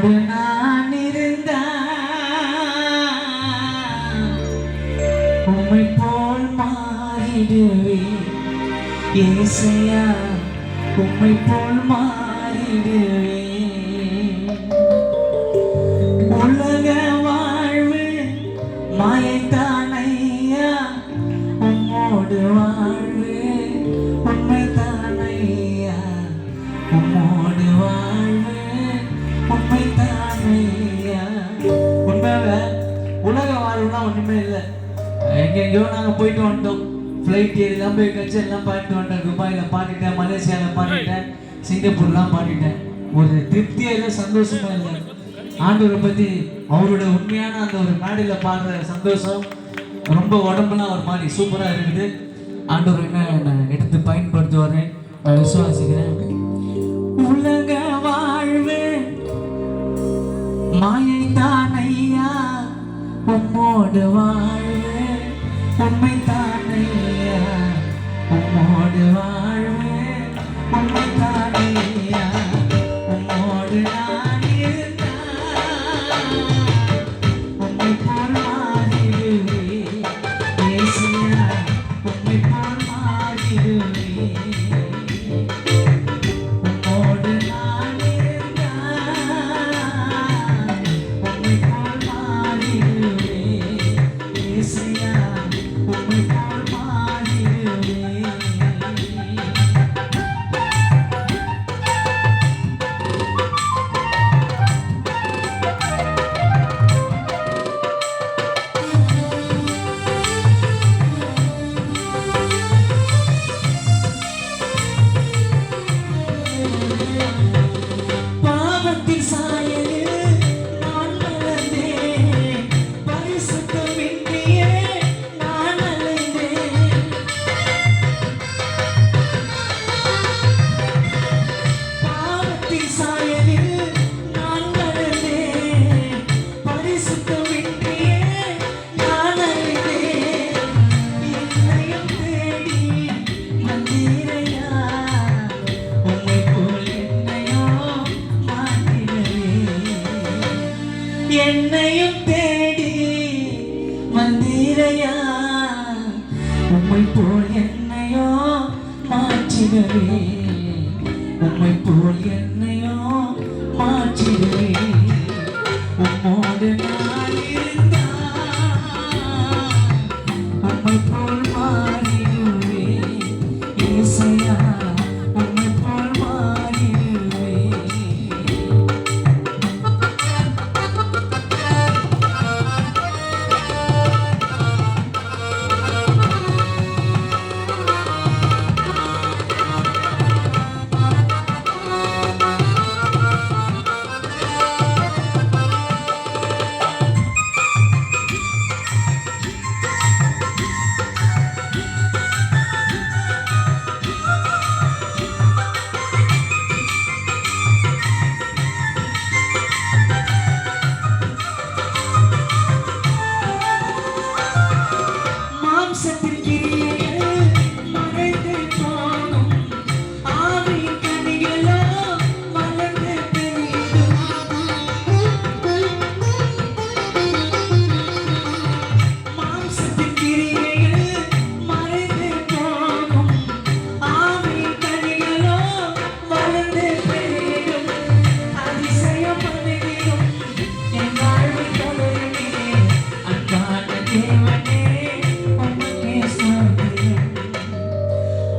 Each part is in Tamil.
உம்மோடு நான் இருந்தா உம்மை போல் மாறிடுவேன். ஏசையா உம்மை போல் மாறிடுவேன். உலக வாழ்வு மாயத்தானையா? உம்மோடு வாழ்வு உண்மைத்தானையா உம்மோடு வாழ்வு ஒன்றுமே இல்லை. எங்கெங்கயோ நாங்கள் போயிட்டு வந்துட்டோம் ஃப்ளைட் எல்லாம் போய் கச்சேரிலாம் பாடிட்டு வந்துட்டேன் துபாயில் பாடிட்டேன் மலேசியாவில் பாடிட்டேன் சிங்கப்பூர்லாம் பாடிட்டேன் ஒரு திருப்தியாக இல்லை சந்தோஷமா இல்லை? ஆண்டவரை பற்றி அவரோட உண்மையான அந்த ஒரு மேடையில் பாடுற சந்தோஷம் ரொம்ப உடம்புலாம் ஒரு மாதிரி சூப்பராக இருக்குது. ஆண்டவர் என்ன என்னை எடுத்து பயன்படுத்துவார் நான் விசுவாசிக்கிறேன். உலக வாழ்வு மாயைதான் உம்மோடு வாழ்வு உண்மைதான் ஐயா உம்மோடு வாழ்வு உம்மை போல் என்னையோ மாற்றிடவே உம்மை போல் என்னையோ மாற்றிடவே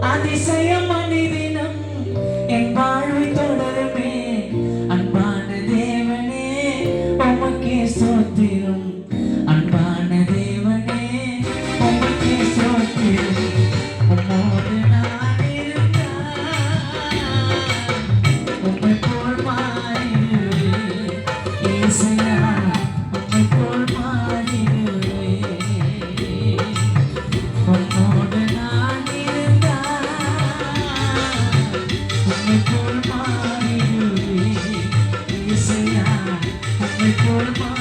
அதிசயம் அனிதினம் என் 오늘 밤